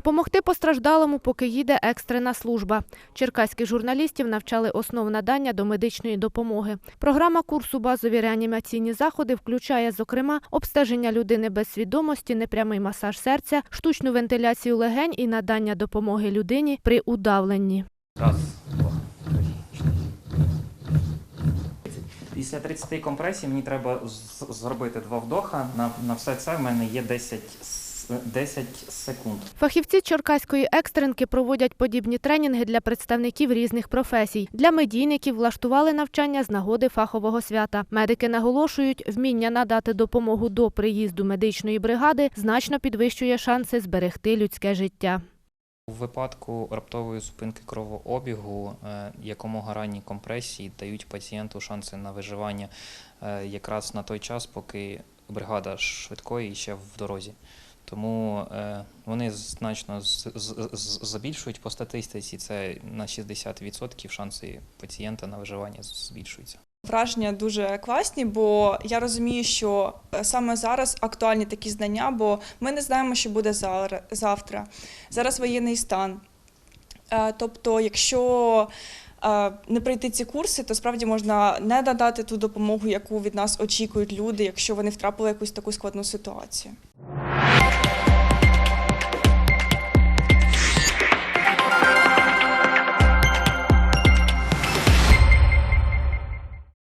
Допомогти постраждалому, поки їде екстрена служба. Черкаських журналістів навчали основ надання до медичної допомоги. Програма курсу базові реанімаційні заходи включає, зокрема, обстеження людини без свідомості, непрямий масаж серця, штучну вентиляцію легень і надання допомоги людині при удавленні. Раз, два, три, чотири. Після 30 компресій мені треба зробити два вдоха. На, на все це в мене є 10, с- 10 секунд. Фахівці Черкаської екстренки проводять подібні тренінги для представників різних професій. Для медійників влаштували навчання з нагоди фахового свята. Медики наголошують, вміння надати допомогу до приїзду медичної бригади значно підвищує шанси зберегти людське життя. У випадку раптової зупинки кровообігу е, якомога ранні компресії дають пацієнту шанси на виживання е, якраз на той час, поки бригада швидкої ще в дорозі. Тому е, вони значно з- з- з- збільшують по статистиці. Це на 60% шанси пацієнта на виживання збільшуються. Враження дуже класні, бо я розумію, що е, саме зараз актуальні такі знання, бо ми не знаємо, що буде завтра. Зараз воєнний стан. Е, Тобто, якщо не пройти ці курси, то справді можна не надати ту допомогу, яку від нас очікують люди, якщо вони втрапили в якусь таку складну ситуацію.